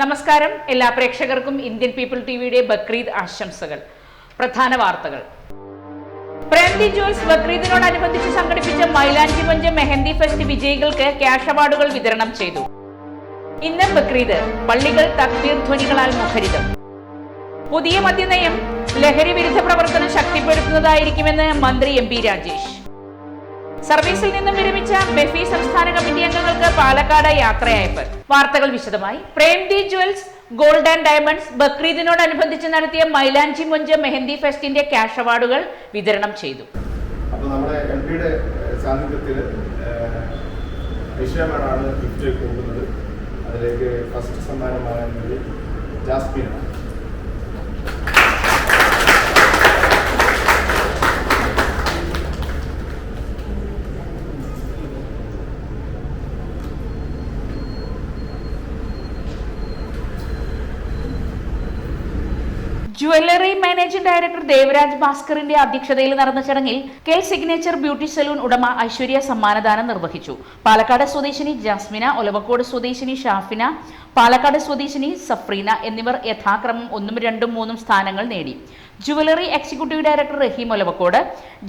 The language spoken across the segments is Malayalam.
നമസ്കാരം. എല്ലാ പ്രേക്ഷകർക്കും ഇന്ത്യൻ പീപ്പിൾ ടിവിയുടെ ബക്രീദ് ആശംസകൾ. പ്രധാന വാർത്തകൾ. പ്രേംദി ജോയ്സ് ബക്രീദിനോടനുബന്ധിച്ച് സംഘടിപ്പിച്ച മൈലാഞ്ചി പഞ്ച് മെഹന്തി ഫെസ്റ്റ് വിജയികൾക്ക് ക്യാഷ് അവാർഡുകൾ വിതരണം ചെയ്തു. ഇന്ന് ബക്രീദ് പള്ളികൾ തക്ബീർ ധ്വനികളാൽ മുഖരിതം. പുതിയ മദ്യനയം ലഹരി വിരുദ്ധ പ്രവർത്തനം ശക്തിപ്പെടുത്തുന്നതായിരിക്കുമെന്ന് മന്ത്രി എം പി രാജേഷ്. സർവീസിൽ നിന്നും വിരമിച്ച ബെഫി സംസ്ഥാന കമ്മിറ്റി അംഗങ്ങൾക്ക് പാലക്കാട് യാത്രയയപ്പ്. വാർത്തകൾ വിശദമായി. പ്രേംദി ജ്വൽസ് ഗോൾഡ് ആൻഡ് ഡയമണ്ട്സ് ബക്രീദിനോടനുബന്ധിച്ച് നടത്തിയ മൈലാഞ്ചി മൊഞ്ച് മെഹന്തി ഫെസ്റ്റിന്റെ ക്യാഷ് അവാർഡുകൾ വിതരണം ചെയ്തു. അപ്പോൾ നമ്മുടെ സാന്നിധ്യത്തിൽ ഗിഫ്റ്റ് കൊടുക്കുന്നത്. അതിലേക്ക് ഫസ്റ്റ് സമ്മാനമാകുന്നത് ജാസ്മിനാണ്. ജുവല്ലറി മാനേജിംഗ് ഡയറക്ടർ ദേവരാജ് ഭാസ്കറിന്റെ അധ്യക്ഷതയിൽ നടന്ന ചടങ്ങിൽ കെ സിഗ്നേച്ചർ ബ്യൂട്ടി സലൂൺ ഉടമ ഐശ്വര്യ സമ്മാനദാനം നിർവഹിച്ചു. പാലക്കാട് സ്വദേശിനി ജാസ്മിന ഒലവക്കോട് സ്വദേശിനി ഷാഫിന പാലക്കാട് സ്വദേശിനി സഫ്രീന എന്നിവർ യഥാക്രമം ഒന്നും രണ്ടും മൂന്നും സ്ഥാനങ്ങൾ നേടി. Jewellery executive director Rahim Olavakkode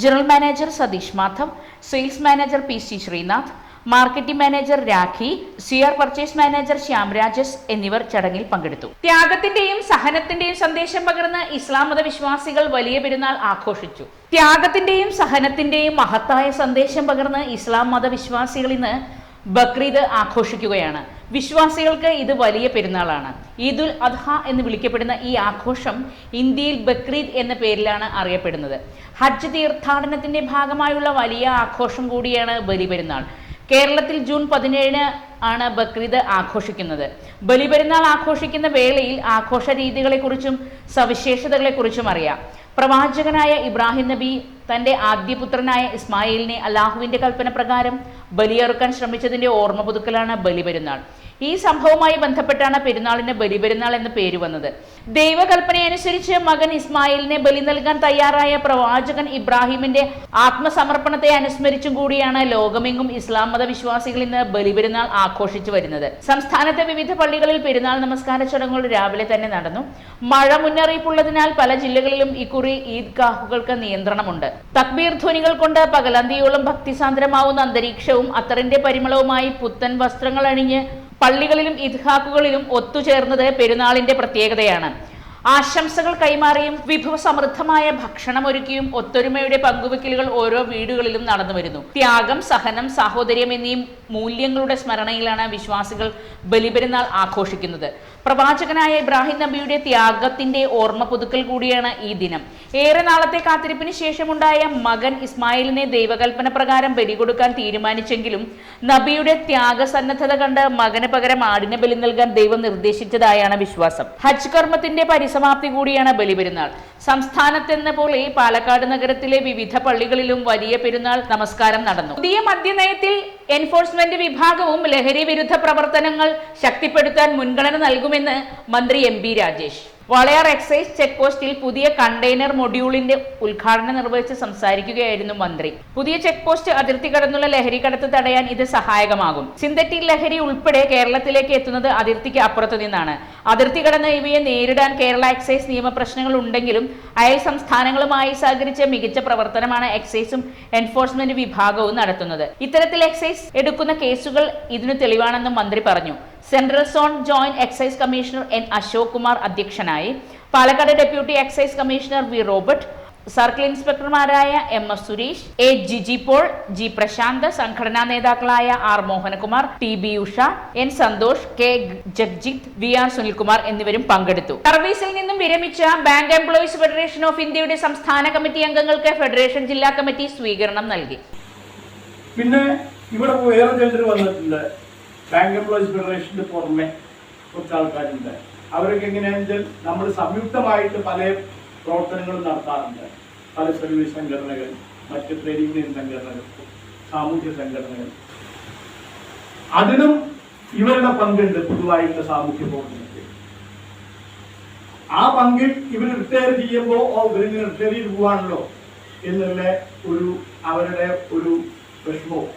general manager Satheesh Madhav sales manager P C Sreenath marketing manager Rakhi C R purchase manager Shyam Rajas എന്നിവർ ചടങ്ങിൽ പങ്കെടുത്തു. ത്യാഗത്തിന്റെയും സഹനത്തിന്റെയും സന്ദേശം പകർന്ന് ഇസ്ലാം മത വിശ്വാസികൾ വലിയ പെരുന്നാൾ ആഘോഷിച്ചു. ത്യാഗത്തിന്റെയും സഹനത്തിന്റെയും മഹത്തായ സന്ദേശം പകർന്ന് ഇസ്ലാം മത വിശ്വാസികൾ ഇന്ന് ബക്രീദ് ആഘോഷിക്കുകയാണ്. വിശ്വാസികൾക്ക് ഇത് വലിയ പെരുന്നാളാണ്. ഈദുൽ അദ്ഹ എന്ന് വിളിക്കപ്പെടുന്ന ഈ ആഘോഷം ഇന്ത്യയിൽ ബക്രീദ് എന്ന പേരിലാണ് അറിയപ്പെടുന്നത്. ഹജ്ജ് തീർത്ഥാടനത്തിന്റെ ഭാഗമായുള്ള വലിയ ആഘോഷം കൂടിയാണ് ബലിപെരുന്നാൾ. കേരളത്തിൽ ജൂൺ പതിനേഴിന് ആണ് ബക്രീദ് ആഘോഷിക്കുന്നത്. ബലിപെരുന്നാൾ ആഘോഷിക്കുന്ന വേളയിൽ ആഘോഷ രീതികളെക്കുറിച്ചും സവിശേഷതകളെക്കുറിച്ചും അറിയാം. പ്രവാചകനായ ഇബ്രാഹിം നബി തന്റെ ആദ്യപുത്രനായ ഇസ്മായിലിനെ അള്ളാഹുവിന്റെ കൽപ്പന പ്രകാരം ബലിയറുക്കാൻ ശ്രമിച്ചതിന്റെ ഓർമ്മ പുതുക്കലാണ് ബലിപെരുന്നാൾ. ഈ സംഭവവുമായി ബന്ധപ്പെട്ടാണ് പെരുന്നാളിന് ബലിപെരുന്നാൾ എന്ന പേര് വന്നത്. ദൈവകൽപ്പനയനുസരിച്ച് മകൻ ഇസ്മായിലിനെ ബലി നൽകാൻ തയ്യാറായ പ്രവാചകൻ ഇബ്രാഹിമിന്റെ ആത്മസമർപ്പണത്തെ അനുസ്മരിച്ചും കൂടിയാണ് ലോകമെങ്ങും ഇസ്ലാം മത വിശ്വാസികൾ ഇന്ന് ബലിപെരുന്നാൾ ആഘോഷിച്ചു വരുന്നത്. സംസ്ഥാനത്തെ വിവിധ പള്ളികളിൽ പെരുന്നാൾ നമസ്കാര ചടങ്ങുകൾ രാവിലെ തന്നെ നടന്നു. മഴ മുന്നറിയിപ്പുള്ളതിനാൽ പല ജില്ലകളിലും ഇക്കുറി ഈദ്ഗാഹുകൾക്ക് നിയന്ത്രണമുണ്ട്. തക്ബീർ ധ്വനികൾ കൊണ്ട് പകലന്തിയോളം ഭക്തിസാന്ദ്രമാവുന്ന അന്തരീക്ഷവും അത്തറിന്റെ പരിമളവുമായി പുത്തൻ വസ്ത്രങ്ങൾ അണിഞ്ഞ് പള്ളികളിലും ഇദ്ഹാക്കുകളിലും ഒത്തുചേർന്നത് പെരുന്നാളിന്റെ പ്രത്യേകതയാണ്. ആശംസകൾ കൈമാറിയും വിഭവ സമൃദ്ധമായ ഭക്ഷണം ഒരുക്കിയും ഒത്തൊരുമയുടെ പങ്കുവെക്കലുകൾ ഓരോ വീടുകളിലും നടന്നു വരുന്നു. ത്യാഗം സഹനം സാഹോദര്യം എന്നീ മൂല്യങ്ങളുടെ സ്മരണയിലാണ് വിശ്വാസികൾ ബലിപെരുന്നാൾ ആഘോഷിക്കുന്നത്. പ്രവാചകനായ ഇബ്രാഹിം നബിയുടെ ത്യാഗത്തിന്റെ ഓർമ്മ പുതുക്കൽ കൂടിയാണ് ഈ ദിനം. ഏറെ നാളത്തെ കാത്തിരിപ്പിന് ശേഷമുണ്ടായ മകൻ ഇസ്മായിലിനെ ദൈവകൽപ്പന പ്രകാരം ബലി കൊടുക്കാൻ തീരുമാനിച്ചെങ്കിലും നബിയുടെ ത്യാഗസന്നദ്ധത കണ്ട് മകന് പകരം ആടിനെ ബലി നൽകാൻ ദൈവം നിർദ്ദേശിച്ചതായാണ് വിശ്വാസം. ഹജ്ജ് കർമ്മത്തിന്റെ പരിസമാപ്തി കൂടിയാണ് ബലിപെരുന്നാൾ. സംസ്ഥാനത്തെന്ന പോലെ പാലക്കാട് നഗരത്തിലെ വിവിധ പള്ളികളിലും വലിയ പെരുന്നാൾ നമസ്കാരം നടന്നു. പുതിയ മദ്യനയത്തിൽ എൻഫോഴ്സ്മെന്റ് വിഭാഗവും ലഹരി വിരുദ്ധ പ്രവർത്തനങ്ങൾ ശക്തിപ്പെടുത്താൻ മുൻഗണന നൽകുമെന്ന് മന്ത്രി M Rajesh. Walayar excise check പോസ്റ്റിൽ പുതിയ കണ്ടെയ്നർ മൊഡ്യൂളിന്റെ ഉദ്ഘാടനം നിർവഹിച്ച് സംസാരിക്കുകയായിരുന്നു മന്ത്രി. പുതിയ ചെക്ക് പോസ്റ്റ് അതിർത്തി കടന്നുള്ള ലഹരി കടത്ത് തടയാൻ ഇത് സഹായകമാകും. സിന്തറ്റിക് ലഹരി ഉൾപ്പെടെ കേരളത്തിലേക്ക് എത്തുന്നത് അതിർത്തിക്ക് അപ്പുറത്തു നിന്നാണ്. അതിർത്തി കടന്ന് ഇവയെ നേരിടാൻ കേരള എക്സൈസ് നിയമപ്രശ്നങ്ങൾ ഉണ്ടെങ്കിലും അയൽ സംസ്ഥാനങ്ങളുമായി സഹകരിച്ച മികച്ച പ്രവർത്തനമാണ് എക്സൈസും എൻഫോഴ്സ്മെന്റ് വിഭാഗവും നടത്തുന്നത്. ഇത്തരത്തിൽ എക്സൈസ് എടുക്കുന്ന കേസുകൾ ഇതിനു തെളിവാണെന്നും മന്ത്രി പറഞ്ഞു. Central zone joint excise commissioner N Ashok Kumar അധ്യക്ഷനായി Palakkad deputy excise commissioner V Robert circle ഇൻസ്പെക്ടർമാരായ M S Suresh A Jiji Paul G Prashanth സംഘടനാ നേതാക്കളായ R. Mohanakumar T B Usha N Santhosh K Jagjith V R Sunilkumar എന്നിവരും പങ്കെടുത്തു. സർവീസിൽ നിന്നും വിരമിച്ച ബാങ്ക് എംപ്ലോയീസ് ഫെഡറേഷൻ ഓഫ് ഇന്ത്യയുടെ സംസ്ഥാന കമ്മിറ്റി അംഗങ്ങൾക്ക് ഫെഡറേഷൻ ജില്ലാ കമ്മിറ്റി സ്വീകരണം നൽകി. പിന്നെ ഇവിടെ വേറെ വന്നിട്ടുണ്ട്. ബാങ്ക് എംപ്ലോയീസ് ഫെഡറേഷന്റെ പുറമെ കുറച്ച് ആൾക്കാരുണ്ട്. അവരൊക്കെ എങ്ങനെയാണെന്ന് വെച്ചാൽ നമ്മൾ സംയുക്തമായിട്ട് പല പ്രവർത്തനങ്ങളും നടത്താറുണ്ട്. പല സർവീസ് സംഘടനകൾ മറ്റ് ട്രേഡ് യൂണിയൻ സംഘടനകൾ സാമൂഹ്യ സംഘടനകൾ. അതിനും ഇവരുടെ പങ്കുണ്ട് പൊതുവായിട്ടുള്ള സാമൂഹ്യ പ്രവർത്തനത്തിൽ. ആ പങ്കിൽ ഇവർ റിട്ടയർ ചെയ്യുമ്പോൾ ഓ ഇവരിങ്ങനെ റിട്ടയർ ചെയ്ത് പോവാണല്ലോ എന്നുള്ള ഒരു അവരുടെ ഒരു വിഷമവും.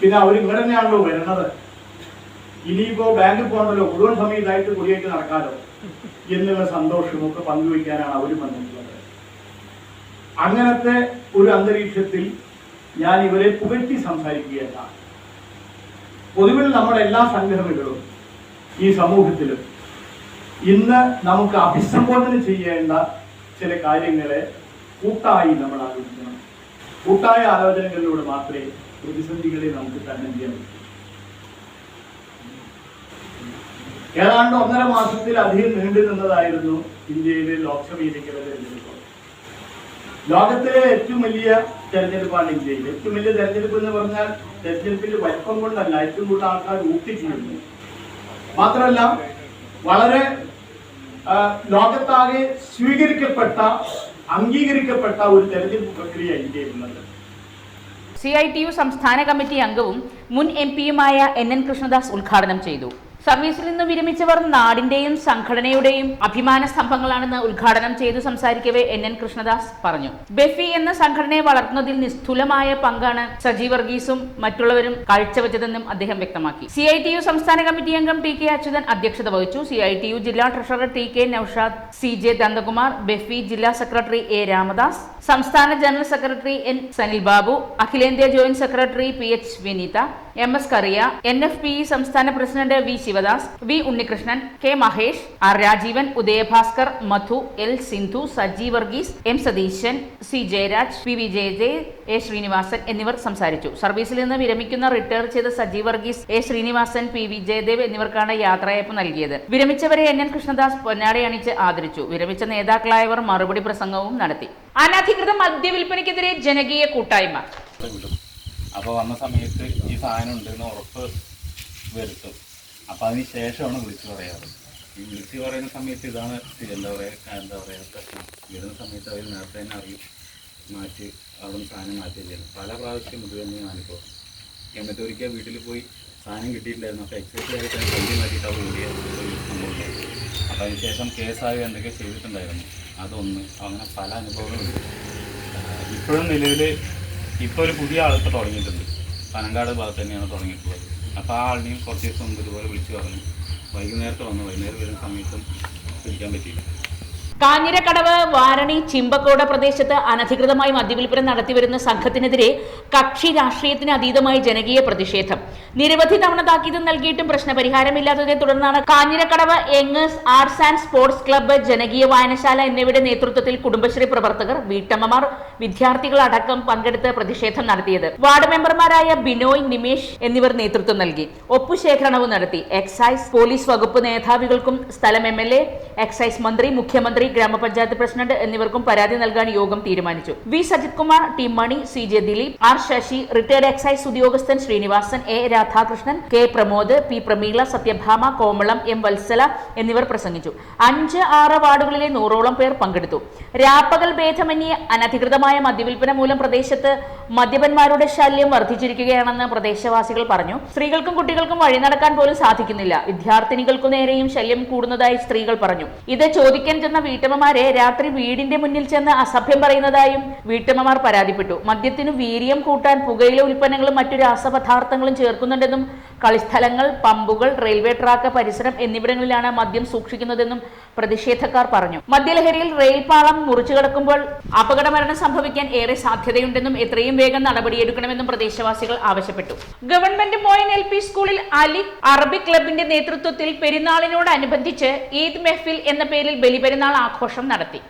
പിന്നെ അവർ ഇങ്ങനെ തന്നെയാണല്ലോ ഇനിയിപ്പോ ബാങ്കിൽ പോകണമല്ലോ. മുഴുവൻ സമയം ഇതായിട്ട് കുടിയേറ്റ് നടക്കാലോ. എന്നുള്ള സന്തോഷമൊക്കെ പങ്കുവയ്ക്കാനാണ് അവർ വന്നിട്ടുള്ളത്. അങ്ങനത്തെ ഒരു അന്തരീക്ഷത്തിൽ ഞാൻ ഇവരെ പുകറ്റി സംസാരിക്കുകയല്ല പൊതുവിൽ നമ്മുടെ എല്ലാ സംഘടനകളും ഈ സമൂഹത്തിലും ഇന്ന് നമുക്ക് അഭിസംബോധന ചെയ്യേണ്ട ചില കാര്യങ്ങളെ കൂട്ടായി നമ്മൾ ആലോചിക്കണം. കൂട്ടായ ആലോചനകളിലൂടെ മാത്രമേ പ്രതിസന്ധികളെ നമുക്ക് തരണം ചെയ്യാൻ പറ്റൂ ഏതാണ്ട് ഒന്നര മാസത്തിലധികം നീണ്ടു നിന്നതായിരുന്നു ഇന്ത്യയിലെ ലോക്സഭയിലേക്കുള്ള തെരഞ്ഞെടുപ്പ്. ലോകത്തിലെ ഏറ്റവും വലിയ തെരഞ്ഞെടുപ്പാണ് ഇന്ത്യയിൽ. ഏറ്റവും വലിയ തെരഞ്ഞെടുപ്പ് എന്ന് പറഞ്ഞാൽ തെരഞ്ഞെടുപ്പിന്റെ വലിപ്പം കൊണ്ടല്ല ഏറ്റവും കൂടുതൽ ആൾക്കാർ ഊട്ടിച്ചിരുന്നു മാത്രമല്ല വളരെ ലോകത്താകെ സ്വീകരിക്കപ്പെട്ട അംഗീകരിക്കപ്പെട്ട ഒരു തെരഞ്ഞെടുപ്പ് പ്രക്രിയ ഇന്ത്യയിലുള്ളത്. സി ഐ ടി യു സംസ്ഥാന കമ്മിറ്റി അംഗവും മുൻ എം പിയുമായ എൻ എൻ കൃഷ്ണദാസ് ഉദ്ഘാടനം ചെയ്തു. സർവീസിൽ നിന്ന് വിരമിച്ചവർ നാടിന്റെയും സംഘടനയുടെയും അഭിമാന സ്തംഭങ്ങളാണെന്ന് ഉദ്ഘാടനം ചെയ്ത് സംസാരിക്കവേ എൻ എൻ കൃഷ്ണദാസ് പറഞ്ഞു. ബെഫി എന്ന സംഘടനയെ വളർത്തുന്നതിൽ നിസ്തുലമായ പങ്കാണ് സജീവ് വർഗീസും മറ്റുള്ളവരും കാഴ്ചവെച്ചതെന്നും അദ്ദേഹം വ്യക്തമാക്കി. സി ഐ ടി യു സംസ്ഥാന കമ്മിറ്റി അംഗം ടി കെ അച്യുതൻ അധ്യക്ഷത വഹിച്ചു. സി ഐ ടി യു ജില്ലാ treasurer T K Noushad C J Danthakumar BEFI ജില്ലാ സെക്രട്ടറി എ രാമദാസ് സംസ്ഥാന general secretary N Sanil Babu അഖിലേന്ത്യാ joint secretary P H Vineetha M S Kariya N F P സംസ്ഥാന president V Sivadas V Unnikrishnan K Mahesh R Rajeevan Udayabhaskar Madhu L Sindhu Saji Varghese M Satheesan C Jayaraj P V Jayajay A Srinivasan എന്നിവർ സംസാരിച്ചു. സർവീസിൽ നിന്ന് വിരമിക്കുന്ന റിട്ടയർ ചെയ്ത Saji Varghese A Srinivasan P V Jayadev എന്നിവർക്കാണ് യാത്രയയപ്പ് നൽകിയത്. വിരമിച്ചവരെ എൻ എൻ കൃഷ്ണദാസ് പൊന്നാടി അണിച്ച് ആദരിച്ചു. വിരമിച്ച നേതാക്കളായവർ മറുപടി പ്രസംഗവും നടത്തി. അനധികൃത മദ്യവിൽപ്പനയ്ക്കെതിരെ ജനകീയ കൂട്ടായ്മ. അപ്പൊ അപ്പോൾ വന്ന സമയത്ത് ഈ സാധനം ഉണ്ടെന്ന് ഉറപ്പ് വരുത്തും. അപ്പോൾ അതിന് ശേഷമാണ് വിളിച്ചു പറയാറ്. ഈ വിളിച്ചു പറയുന്ന സമയത്ത് ഇതാണ് എന്താ പറയുക എന്താ പറയുക വരുന്ന സമയത്ത് അവർ നേരത്തെ തന്നെ അറിയും. മാറ്റി അവിടെ സാധനം മാറ്റി ചെയ്യണം പല പ്രാവശ്യം ഇത് തന്നെ ഞാനിപ്പോൾ എന്നിട്ട് ഒരിക്കൽ വീട്ടിൽ പോയി സാധനം കിട്ടിയിട്ടില്ലായിരുന്നു. അപ്പോൾ എക്സൈസ് ആയിട്ട് വണ്ടി മാറ്റിയിട്ട് അവർ ഓടിയ ഒരു സംഭവം അപ്പോൾ എസ് ആർ എന്തൊക്കെ ചെയ്തിട്ടുണ്ടായിരുന്നു. അതൊന്ന് അങ്ങനെ പല അനുഭവങ്ങളുണ്ട് ഇപ്പോഴും നിലവിൽ ഇപ്പോൾ ഒരു പുതിയ ആൾക്ക് തുടങ്ങിയിട്ടുണ്ട്. പനങ്കാട് ഭാഗത്ത് തന്നെയാണ് തുടങ്ങിയിട്ടുള്ളത്. അപ്പോൾ ആ ആളിനെയും കുറച്ച് ദിവസം മുമ്പ് ഇതുപോലെ വിളിച്ചു പറഞ്ഞു. വൈകുന്നേരത്ത് വന്നു. വൈകുന്നേരം വരുന്ന സമയത്തും പിടിക്കാൻ പറ്റിയില്ല. കാഞ്ഞിരക്കടവ് വാരണി ചിമ്പക്കോട പ്രദേശത്ത് അനധികൃതമായി മദ്യവിൽപ്പന നടത്തിവരുന്ന സംഘത്തിനെതിരെ കക്ഷി രാഷ്ട്രീയത്തിന് അതീതമായി ജനകീയ പ്രതിഷേധം. നിരവധി തവണ താക്കീത് നൽകിയിട്ടും പ്രശ്നപരിഹാരമില്ലാത്തതിനെ തുടർന്നാണ് Kanjirakkadavu youngsters arts and sports club ജനകീയ വായനശാല എന്നിവയുടെ നേതൃത്വത്തിൽ കുടുംബശ്രീ പ്രവർത്തകർ വീട്ടമ്മമാർ വിദ്യാർത്ഥികൾ അടക്കം പങ്കെടുത്ത് പ്രതിഷേധം നടത്തിയത്. വാർഡ് മെമ്പർമാരായ ബിനോയ് നിമേഷ് എന്നിവർ നേതൃത്വം നൽകി. ഒപ്പുശേഖരണവും നടത്തി. എക്സൈസ് പോലീസ് വകുപ്പ് മേധാവികൾക്കും സ്ഥലം എം എൽ എ എക്സൈസ് മന്ത്രി മുഖ്യമന്ത്രി ഗ്രാമപഞ്ചായത്ത് പ്രസിഡന്റ് എന്നിവർക്കും പരാതി നൽകാൻ യോഗം തീരുമാനിച്ചു. V. Sajith Kumar T. Mani C. J. Dileep R. Sasi retired excise ഉദ്യോഗസ്ഥൻ Sreenivasan A. Radhakrishnan K Pramod P Prameela Sathyabhama Komalam M Vatsala എന്നിവർ പ്രസംഗിച്ചു. അഞ്ച് ആറ് വാർഡുകളിലെ നൂറോളം പേർ പങ്കെടുത്തു. രാപ്പകൽ ഭേദമന്യേ അനധികൃതമായ മദ്യവിൽപ്പന മൂലം പ്രദേശത്ത് മദ്യപന്മാരുടെ ശല്യം വർദ്ധിച്ചിരിക്കുകയാണെന്ന് പ്രദേശവാസികൾ പറഞ്ഞു. സ്ത്രീകൾക്കും കുട്ടികൾക്കും വഴി നടക്കാൻ പോലും സാധിക്കുന്നില്ല. വിദ്യാർത്ഥിനികൾക്കു നേരെയും ശല്യം കൂടുന്നതായി സ്ത്രീകൾ പറഞ്ഞു. ഇത് ചോദിക്കാൻ ചെന്ന വീട്ടമ്മമാരെ രാത്രി വീടിന്റെ മുന്നിൽ ചെന്ന് അസഭ്യം പറയുന്നതായും വീട്ടമ്മമാർ പരാതിപ്പെട്ടു. മദ്യത്തിനു വീര്യം കൂട്ടാൻ പുകയില ഉൽപ്പന്നങ്ങളും മറ്റു രാസപദാർത്ഥങ്ങളും ചേർക്കുന്നുണ്ടെന്നും കളിസ്ഥലങ്ങൾ പമ്പുകൾ റെയിൽവേ ട്രാക്ക് പരിസരം എന്നിവിടങ്ങളിലാണ് മദ്യം സൂക്ഷിക്കുന്നതെന്നും പ്രതിഷേധക്കാർ പറഞ്ഞു. മദ്യലഹരിയിൽ റെയിൽ പാളം മുറിച്ചു കിടക്കുമ്പോൾ അപകടമരണം സംഭവിക്കാൻ ഏറെ സാധ്യതയുണ്ടെന്നും എത്രയും വേഗം നടപടിയെടുക്കണമെന്നും പ്രദേശവാസികൾ ആവശ്യപ്പെട്ടു. ഗവൺമെന്റ് മോയിൻ എൽ പി സ്കൂളിൽ അലി അറബി ക്ലബിന്റെ നേതൃത്വത്തിൽ പെരുന്നാളിനോടനുബന്ധിച്ച് ഈദ് മെഹ്ഫിൽ എന്ന പേരിൽ ബലിപെരുന്നാൾ ആഘോഷം നടത്തി.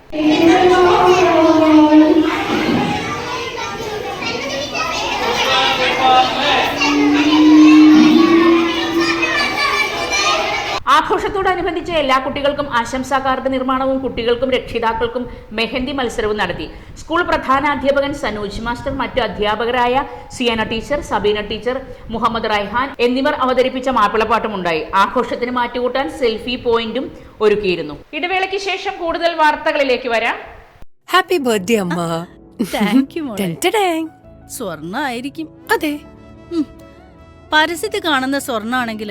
ആഘോഷത്തോടനുബന്ധിച്ച് എല്ലാ കുട്ടികൾക്കും ആശംസാ കാർഡ് നിർമ്മാണവും കുട്ടികൾക്കും രക്ഷിതാക്കൾക്കും മെഹന്തി മത്സരവും നടത്തി. സ്കൂൾ പ്രധാനാധ്യാപകൻ സനോജ് മാസ്റ്റർ മറ്റു അധ്യാപകരായ സിയാന ടീച്ചർ സബീന ടീച്ചർ മുഹമ്മദ് റൈഹാൻ എന്നിവർ അവതരിപ്പിച്ച മാപ്പിളപ്പാട്ടും ഉണ്ടായി ആഘോഷത്തിന് മാറ്റുകൂട്ടാൻ സെൽഫി പോയിന്റും ഒരുക്കിയിരുന്നു. ഇടവേളയ്ക്ക് ശേഷം കൂടുതൽ വാർത്തകളിലേക്ക് വരാം. ഹാപ്പി ബർത്ത്ഡേ അമ്മ. താങ്ക് യു ടെന്റഡേങ്. സ്വർണായിരിക്കും. അതെ. പരസ്യത്തിൽ കാണുന്ന സ്വർണാണെങ്കിൽ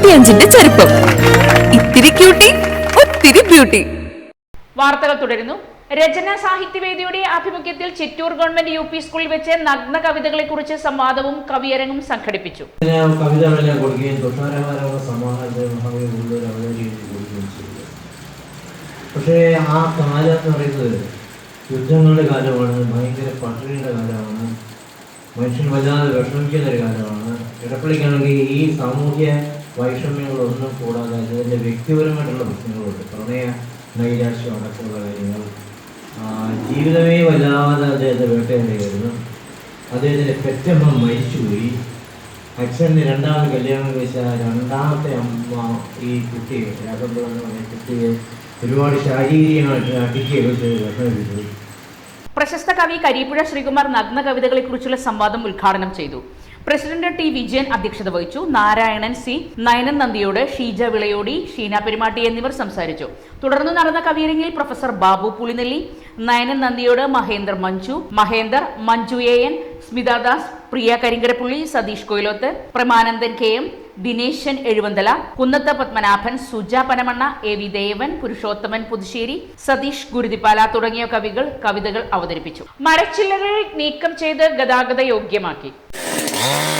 ഇരുപത്തിയഞ്ചിന്റെ ചെറുപ്പം ഇത്തിരി ക്യൂട്ടി ഒത്തിരി ബ്യൂട്ടി വാർത്തകൾ തുടരുന്നു. രചന സാഹിത്യവേദിയുടെ ആഭിമുഖ്യത്തിൽ ചിറ്റൂർ ഗവൺമെന്റ് യു പി സ്കൂളിൽ വെച്ച് നഗ്ന കവിതകളെ കുറിച്ച് സംവാദവും കവിയരങ്ങും സംഘടിപ്പിച്ചു. പക്ഷേ ആ കാലം എന്ന് പറയുന്നത് യുദ്ധങ്ങളുടെ കാലമാണ് ഭയങ്കര പട്ടിണിയുടെ കാലമാണ് മനുഷ്യൻ വല്ലാതെ വിഷമിക്കുന്ന ഒരു കാലമാണ്. ഇടപ്പള്ളിക്കാണെങ്കിൽ ഈ സാമൂഹ്യ വൈഷമ്യങ്ങളൊന്നും കൂടാതെ അതിന്റെ വ്യക്തിപരമായിട്ടുള്ള പ്രശ്നങ്ങളുണ്ട്. പ്രണയ നൈരാശ്യം അടക്കമുള്ള കാര്യങ്ങൾ. ജീവിതമേ വല്ലാതെ അദ്ദേഹത്തെ വേട്ടയാടുകയായിരുന്നു. അദ്ദേഹത്തിന്റെ പെറ്റമ്മ മരിച്ചുപോയി. അച്ഛന് രണ്ടാമത് കല്യാണം കഴിച്ച രണ്ടാമത്തെ അമ്മ ഈ കുട്ടിയെ രാഘവ കുട്ടിയെ ഒരുപാട് ശാരീരികമായിട്ട് അടിക്കുകയൊക്കെ ചെയ്ത് പ്രശസ്ത കവി കരീപ്പുഴ ശ്രീകുമാർ നഗ്ന കവിതകളെക്കുറിച്ചുള്ള സംവാദം ഉദ്ഘാടനം ചെയ്തു. പ്രസിഡന്റ് ടി വിജയൻ അധ്യക്ഷത വഹിച്ചു. നാരായണൻ സി. നയനൻ നന്ദിയോട് ഷീജ വിളയോടി ഷീന പെരുമാട്ടി എന്നിവർ സംസാരിച്ചു. തുടർന്ന് നടന്ന കവിയരങ്ങിൽ professor Babu Pulinelli Nayanan Nandiyode Mahender Manju Mahender Manju A N Smithadas Priya Karinkarappulli Satheesh Koyiloth Pramanandan K M Dineshan Ezhuvanthala Kunnath Padmanabhan Suja Panamanna A V Devan Purushothaman Puthussery Satheesh Guruthipala തുടങ്ങിയ കവികൾ കവിതകൾ അവതരിപ്പിച്ചു. മരച്ചില്ലകൾ നീക്കം ചെയ്ത് ഗതാഗത യോഗ്യമാക്കി. Oh.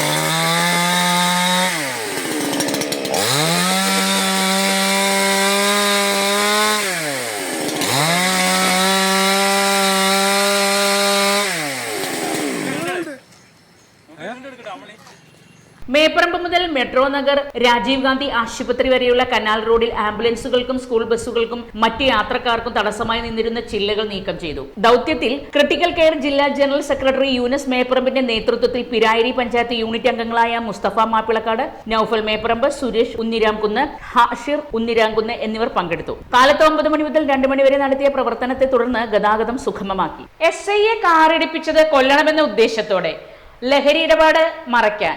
മെട്രോ നഗർ രാജീവ് ഗാന്ധി ആശുപത്രി വരെയുള്ള കനാൽ റോഡിൽ ആംബുലൻസുകൾക്കും സ്കൂൾ ബസ്സുകൾക്കും മറ്റ് യാത്രക്കാർക്കും തടസ്സമായി നിന്നിരുന്ന ചില്ലകൾ നീക്കം ചെയ്തു. ദൗത്യത്തിൽ ക്രിട്ടിക്കൽ കെയർ ജില്ലാ ജനറൽ സെക്രട്ടറി യൂനസ് മേപ്പറമ്പിന്റെ നേതൃത്വത്തിൽ പിരായരി പഞ്ചായത്ത് യൂണിറ്റ് അംഗങ്ങളായ മുസ്തഫ മാപ്പിളക്കാട് നൌഫൽ മേപ്പറമ്പ് സുരേഷ് ഉന്നിരാംകുന്ന് ഹാഷിർ ഉന്നിരാംകുന്ന് എന്നിവർ പങ്കെടുത്തു. കാലത്ത് ഒമ്പത് മണി മുതൽ രണ്ട് മണിവരെ നടത്തിയ പ്രവർത്തനത്തെ തുടർന്ന് ഗതാഗതം സുഗമമാക്കി. എസ് ഐയെ കാറിടിപ്പിച്ചത് കൊല്ലണമെന്ന ഉദ്ദേശത്തോടെ. ലഹരി ഇടപാട് മറയ്ക്കാൻ.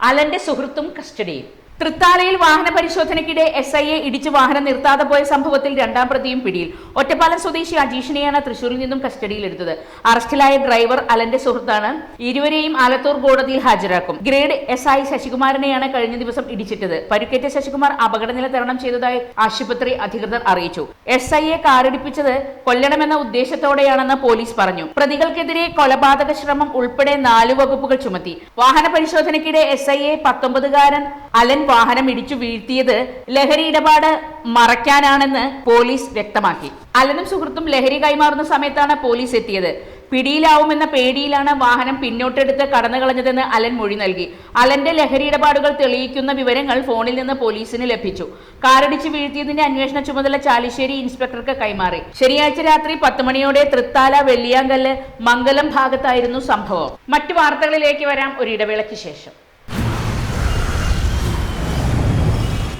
അലന്റെ സുഹൃത്തും കസ്റ്റഡിയിൽ. തൃത്താലയിൽ വാഹന പരിശോധനയ്ക്കിടെ എസ് ഐ എ ഇടിച്ച് വാഹനം നിർത്താതെ പോയ സംഭവത്തിൽ രണ്ടാം പ്രതിയും പിടിയിൽ. ഒറ്റപ്പാലം സ്വദേശി അജീഷിനെയാണ് തൃശൂരിൽ നിന്നും കസ്റ്റഡിയിലെടുത്തത്. അറസ്റ്റിലായ ഡ്രൈവർ അലന്റെ സുഹൃത്താണ് ഇരുവരെയും ആലത്തൂർ കോടതിയിൽ ഹാജരാക്കും. ഗ്രേഡ് എസ് ഐ ശശികുമാരനെയാണ് കഴിഞ്ഞ ദിവസം ഇടിച്ചിട്ടത്. പരുക്കേറ്റ ശശികുമാർ അപകടനില തരണം ചെയ്തതായി ആശുപത്രി അധികൃതർ അറിയിച്ചു. എസ് ഐ എ കാറിടിപ്പിച്ചത് കൊല്ലണമെന്ന ഉദ്ദേശത്തോടെയാണെന്ന് പോലീസ് പറഞ്ഞു. പ്രതികൾക്കെതിരെ കൊലപാതക ശ്രമം ഉൾപ്പെടെ നാല് വകുപ്പുകൾ ചുമത്തി. വാഹന പരിശോധനയ്ക്കിടെ എസ് ഐ എ പത്തൊമ്പതുകാരൻ അലൻ വാഹനം ഇടിച്ചു വീഴ്ത്തിയത് ലഹരി ഇടപാട് മറയ്ക്കാനാണെന്ന് പോലീസ് വ്യക്തമാക്കി. അലനും സുഹൃത്തും ലഹരി കൈമാറുന്ന സമയത്താണ് പോലീസ് എത്തിയത്. പിടിയിലാവുമെന്ന പേടിയിലാണ് വാഹനം പിന്നോട്ടെടുത്ത് കടന്നു കളഞ്ഞതെന്ന് അലൻ മൊഴി നൽകി. അലന്റെ ലഹരി ഇടപാടുകൾ തെളിയിക്കുന്ന വിവരങ്ങൾ ഫോണിൽ നിന്ന് പോലീസിന് ലഭിച്ചു. കാറിടിച്ച് വീഴ്ത്തിയതിന്റെ അന്വേഷണ ചുമതല ചാലിശ്ശേരി ഇൻസ്പെക്ടർക്ക് കൈമാറി. ശനിയാഴ്ച രാത്രി പത്ത് മണിയോടെ തൃത്താല വെള്ളിയാങ്കല്ല് മംഗലം ഭാഗത്തായിരുന്നു സംഭവം. മറ്റു വാർത്തകളിലേക്ക് വരാം ഒരു ഇടവേളയ്ക്ക് ശേഷം.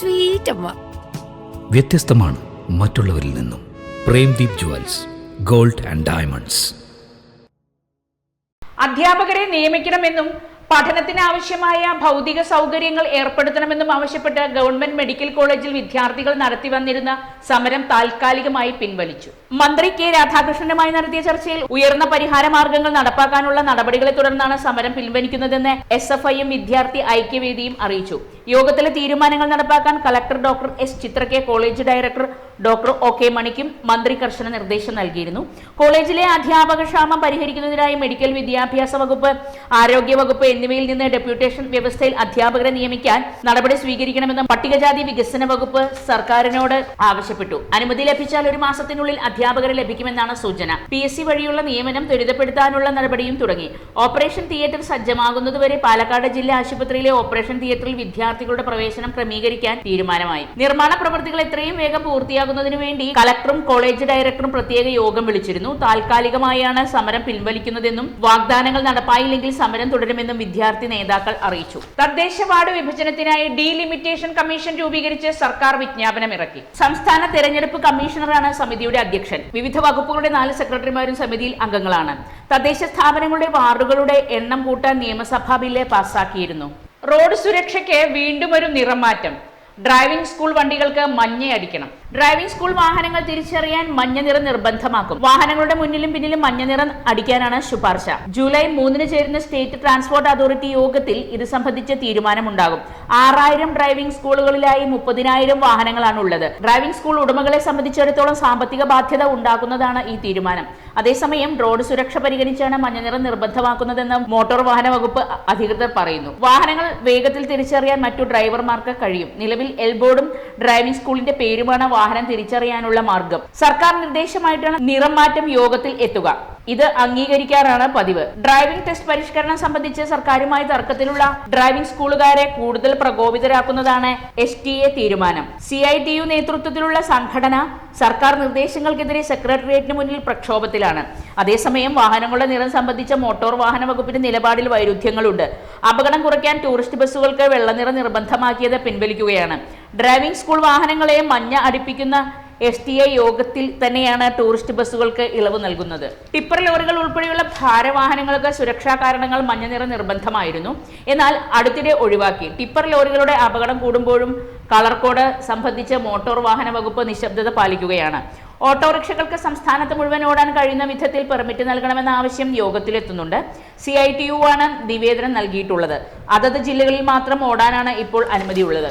സ്വീറ്റ് അമ്മ വ്യത്യസ്തമാണ് മറ്റുള്ളവരിൽ നിന്നും. Premdeep jewels gold and diamonds. അധ്യാപകരെ നിയമിക്കണമെന്നും പഠനത്തിന് ആവശ്യമായ ഭൗതിക സൗകര്യങ്ങൾ ഏർപ്പെടുത്തണമെന്നും ആവശ്യപ്പെട്ട് ഗവൺമെന്റ് മെഡിക്കൽ കോളേജിൽ വിദ്യാർത്ഥികൾ നടത്തി വന്നിരുന്ന സമരം താൽക്കാലികമായി പിൻവലിച്ചു. മന്ത്രി കെ രാധാകൃഷ്ണനുമായി നടത്തിയ ചർച്ചയിൽ ഉയർന്ന പരിഹാര മാർഗങ്ങൾ നടപ്പാക്കാനുള്ള നടപടികളെ തുടർന്നാണ് സമരം പിൻവലിക്കുന്നതെന്ന് എസ് എഫ് ഐയും വിദ്യാർത്ഥി ഐക്യവേദിയും അറിയിച്ചു. യോഗത്തിലെ തീരുമാനങ്ങൾ നടപ്പാക്കാൻ collector doctor S ചിത്രയ്ക്ക് college director doctor O K മണിക്കും മന്ത്രി കർശന നിർദ്ദേശം നൽകിയിരുന്നു. കോളേജിലെ അധ്യാപക ക്ഷാമം പരിഹരിക്കുന്നതിനായി മെഡിക്കൽ വിദ്യാഭ്യാസ വകുപ്പ് ആരോഗ്യ വകുപ്പ് എന്നിവയിൽ നിന്ന് ഡെപ്യൂട്ടേഷൻ വ്യവസ്ഥയിൽ അധ്യാപകരെ നിയമിക്കാൻ നടപടി സ്വീകരിക്കണമെന്ന് പട്ടികജാതി വികസന വകുപ്പ് സർക്കാരിനോട് ആവശ്യപ്പെട്ടു. അനുമതി ലഭിച്ചാൽ ഒരു മാസത്തിനുള്ളിൽ അധ്യാപകരെ ലഭിക്കുമെന്നാണ് സൂചന. പി എസ് സി വഴിയുള്ള നിയമനം ത്വരിതപ്പെടുത്താനുള്ള നടപടിയും തുടങ്ങി. ഓപ്പറേഷൻ തിയേറ്റർ സജ്ജമാകുന്നതുവരെ പാലക്കാട് ജില്ലാ ആശുപത്രിയിലെ ഓപ്പറേഷൻ തിയേറ്ററിൽ വിദ്യാർത്ഥികളുടെ പ്രവേശനം ക്രമീകരിക്കാൻ തീരുമാനമായി. നിർമ്മാണ പ്രവൃത്തികൾ എത്രയും വേഗം പൂർത്തിയാകുന്നതിനു വേണ്ടി കലക്ടറും കോളേജ് ഡയറക്ടറും പ്രത്യേക യോഗം വിളിച്ചിരുന്നു. താൽക്കാലികമായാണ് സമരം പിൻവലിക്കുന്നതെന്നും വാഗ്ദാനങ്ങൾ നടപ്പായില്ലെങ്കിൽ സമരം തുടരുമെന്നും വിദ്യാർത്ഥി നേതാക്കൾ അറിയിച്ചു. തദ്ദേശ വാർഡ് വിഭജനത്തിനായി ഡീലിമിറ്റേഷൻ കമ്മീഷൻ രൂപീകരിച്ച് സർക്കാർ വിജ്ഞാപനം ഇറക്കി സംസ്ഥാന തെരഞ്ഞെടുപ്പ് കമ്മീഷണറാണ് സമിതിയുടെ അധ്യക്ഷൻ. വിവിധ വകുപ്പുകളുടെ നാല് സെക്രട്ടറിമാരും സമിതിയിൽ അംഗങ്ങളാണ്. തദ്ദേശ സ്ഥാപനങ്ങളുടെ വാർഡുകളുടെ എണ്ണം കൂട്ടാൻ നിയമസഭാ ബില്ല് പാസാക്കിയിരുന്നു. റോഡ് സുരക്ഷയ്ക്ക് വീണ്ടും ഒരു നിറം മാറ്റം. ഡ്രൈവിംഗ് സ്കൂൾ വണ്ടികൾക്ക് മഞ്ഞയടിക്കണം. ഡ്രൈവിംഗ് സ്കൂൾ വാഹനങ്ങൾ തിരിച്ചറിയാൻ മഞ്ഞ നിറം നിർബന്ധമാക്കും. വാഹനങ്ങളുടെ മുന്നിലും പിന്നിലും മഞ്ഞ നിറം അടിക്കാനാണ് ശുപാർശ. ജൂലൈ മൂന്നിന് ചേരുന്ന സ്റ്റേറ്റ് ട്രാൻസ്പോർട്ട് അതോറിറ്റി യോഗത്തിൽ ഇത് സംബന്ധിച്ച തീരുമാനമുണ്ടാകും. ആറായിരം ഡ്രൈവിംഗ് സ്കൂളുകളിലായി മുപ്പതിനായിരം വാഹനങ്ങളാണ് ഉള്ളത് ഡ്രൈവിംഗ് സ്കൂൾ ഉടമകളെ സംബന്ധിച്ചിടത്തോളം സാമ്പത്തിക ബാധ്യത ഉണ്ടാക്കുന്നതാണ് ഈ തീരുമാനം. അതേസമയം റോഡ് സുരക്ഷ പരിഗണിച്ചാണ് മഞ്ഞനിറം നിർബന്ധമാക്കുന്നതെന്ന് മോട്ടോർ വാഹന വകുപ്പ് അധികൃതർ പറയുന്നു. വാഹനങ്ങൾ വേഗത്തിൽ തിരിച്ചറിയാൻ മറ്റു ഡ്രൈവർമാർക്ക് കഴിയും. നിലവിൽ എൽബോർഡും ഡ്രൈവിംഗ് സ്കൂളിന്റെ പേരുമാണ് വാഹനം തിരിച്ചറിയാനുള്ള മാർഗം. സർക്കാർ നിർദ്ദേശമായിട്ടാണ് നിറം മാറ്റം യോഗത്തിൽ എത്തുക. ഇത് അംഗീകരിക്കാറാണ് പതിവ്. ഡ്രൈവിംഗ് ടെസ്റ്റ് പരിഷ്കരണം സംബന്ധിച്ച് സർക്കാരുമായി തർക്കത്തിലുള്ള ഡ്രൈവിംഗ് സ്കൂളുകാരെ കൂടുതൽ പ്രകോപിതരാക്കുന്നതാണ് എസ് ടി എ തീരുമാനം. സി ഐ ടി യു നേതൃത്വത്തിലുള്ള സംഘടന സർക്കാർ നിർദ്ദേശങ്ങൾക്കെതിരെ സെക്രട്ടേറിയറ്റിന് മുന്നിൽ പ്രക്ഷോഭത്തിലാണ്. അതേസമയം വാഹനങ്ങളുടെ നിറം സംബന്ധിച്ച മോട്ടോർ വാഹന വകുപ്പിന്റെ നിലപാടിൽ വൈരുദ്ധ്യങ്ങളുണ്ട്. അപകടം കുറയ്ക്കാൻ ടൂറിസ്റ്റ് ബസ്സുകൾക്ക് വെള്ളനിറം നിർബന്ധമാക്കിയത് പിൻവലിക്കുകയാണ്. ഡ്രൈവിംഗ് സ്കൂൾ വാഹനങ്ങളെ മഞ്ഞ അടിപ്പിക്കുന്ന എസ് ടി ഐ യോഗത്തിൽ തന്നെയാണ് ടൂറിസ്റ്റ് ബസ്സുകൾക്ക് ഇളവ് നൽകുന്നത്. ടിപ്പർ ലോറികൾ ഉൾപ്പെടെയുള്ള ഭാരവാഹനങ്ങൾക്ക് സുരക്ഷാ കാരണങ്ങൾ മഞ്ഞ നിറ നിർബന്ധമായിരുന്നു. എന്നാൽ അടുത്തിടെ ഒഴിവാക്കി. ടിപ്പർ ലോറികളുടെ അപകടം കൂടുമ്പോഴും കളർ കോഡ് സംബന്ധിച്ച് മോട്ടോർ വാഹന വകുപ്പ് നിശബ്ദത പാലിക്കുകയാണ്. ഓട്ടോറിക്ഷകൾക്ക് സംസ്ഥാനത്ത് മുഴുവൻ ഓടാൻ കഴിയുന്ന വിധത്തിൽ പെർമിറ്റ് നൽകണമെന്ന ആവശ്യം യോഗത്തിലെത്തുന്നുണ്ട്. സി ഐ ടി യു ആണ് നിവേദനം നൽകിയിട്ടുള്ളത്. അതത് ജില്ലകളിൽ മാത്രം ഓടാനാണ് ഇപ്പോൾ അനുമതിയുള്ളത്.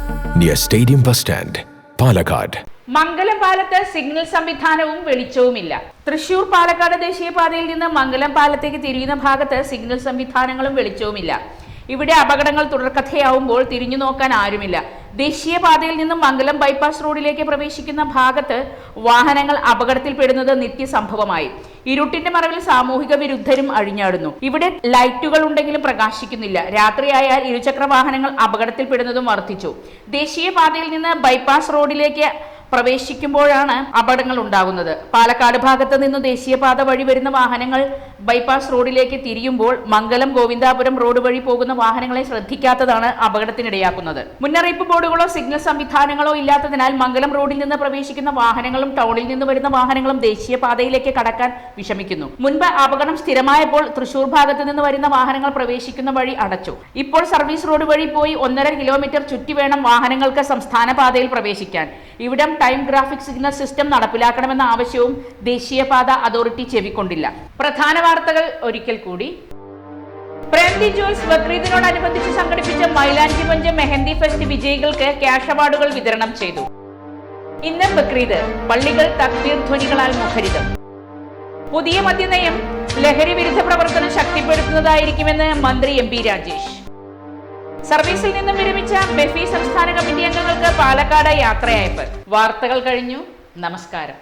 near Stadium Bus Stand, Palakkad Mangalam പാലത്ത് സിഗ്നൽ സംവിധാനവും വെളിച്ചവുമില്ല. തൃശൂർ പാലക്കാട് ദേശീയപാതയിൽ നിന്ന് മംഗലം പാലത്തേക്ക് തിരിയുന്ന ഭാഗത്ത് സിഗ്നൽ സംവിധാനങ്ങളും വെളിച്ചവുമില്ല. ഇവിടെ അപകടങ്ങൾ തുടർക്കഥയാവുമ്പോൾ തിരിഞ്ഞു നോക്കാൻ ആരുമില്ല. ദേശീയപാതയിൽ നിന്നും മംഗലം ബൈപ്പാസ് റോഡിലേക്ക് പ്രവേശിക്കുന്ന ഭാഗത്ത് വാഹനങ്ങൾ അപകടത്തിൽപ്പെടുന്നത് നിത്യസംഭവമായി. ഇരുട്ടിന്റെ മറവിൽ സാമൂഹിക വിരുദ്ധരും അഴിഞ്ഞാടുന്നു. ഇവിടെ ലൈറ്റുകൾ ഉണ്ടെങ്കിലും പ്രകാശിക്കുന്നില്ല. രാത്രിയായാൽ ഇരുചക്ര വാഹനങ്ങൾ അപകടത്തിൽപ്പെടുന്നതും വർദ്ധിച്ചു. ദേശീയപാതയിൽ നിന്ന് ബൈപ്പാസ് റോഡിലേക്ക് പ്രവേശിക്കുമ്പോഴാണ് അപകടങ്ങൾ ഉണ്ടാകുന്നത്. പാലക്കാട് ഭാഗത്ത് നിന്ന് ദേശീയപാത വഴി വരുന്ന വാഹനങ്ങൾ ബൈപ്പാസ് റോഡിലേക്ക് തിരിയുമ്പോൾ മംഗലം ഗോവിന്ദാപുരം റോഡ് വഴി പോകുന്ന വാഹനങ്ങളെ ശ്രദ്ധിക്കാത്തതാണ് അപകടത്തിനിടയാക്കുന്നത്. മുന്നറിയിപ്പ് ബോർഡുകളോ സിഗ്നൽ സംവിധാനങ്ങളോ ഇല്ലാത്തതിനാൽ മംഗലം റോഡിൽ നിന്ന് പ്രവേശിക്കുന്ന വാഹനങ്ങളും ടൗണിൽ നിന്ന് വരുന്ന വാഹനങ്ങളും ദേശീയപാതയിലേക്ക് കടക്കാൻ വിഷമിക്കുന്നു. മുൻപ് അപകടം സ്ഥിരമായപ്പോൾ തൃശൂർ ഭാഗത്ത് നിന്ന് വരുന്ന വാഹനങ്ങൾ പ്രവേശിക്കുന്ന വഴി അടച്ചു. ഇപ്പോൾ സർവീസ് റോഡ് വഴി പോയി ഒന്നര കിലോമീറ്റർ ചുറ്റി വേണം വാഹനങ്ങൾക്ക് സംസ്ഥാന പാതയിൽ പ്രവേശിക്കാൻ. ഇവിടം ടൈം ഗ്രാഫിക് സിഗ്നൽ സിസ്റ്റം നടപ്പിലാക്കണമെന്ന ആവശ്യവും ദേശീയപാത അതോറിറ്റി ചെവിക്കൊണ്ടില്ല. പ്രധാന വാർത്തകൾ ഒരിക്കൽ കൂടി. പ്രേംജി ജോയ്സ് ബക്രീദിനോടനുബന്ധിച്ച് സംഘടിപ്പിച്ച മൈലാഞ്ചി പഞ്ച് മെഹന്തി ഫെസ്റ്റ് വിജയികൾക്ക് ക്യാഷ് അവാർഡുകൾ വിതരണം ചെയ്തു. ഇന്ന് ബക്രീദ് പള്ളികൾ തക്ബീർ ധ്വനികളാൽ മുഖരിതം. പുതിയ മദ്യനയം ലഹരി വിരുദ്ധ പ്രവർത്തനം ശക്തിപ്പെടുത്തുന്നതായിരിക്കുമെന്ന് മന്ത്രി എം പി രാജേഷ്. സർവീസിൽ നിന്നും വിരമിച്ച ബെഫി സംസ്ഥാന കമ്മിറ്റി അംഗങ്ങൾക്ക് പാലക്കാട് യാത്രയയപ്പ്. വാർത്തകൾ കഴിഞ്ഞു. നമസ്കാരം.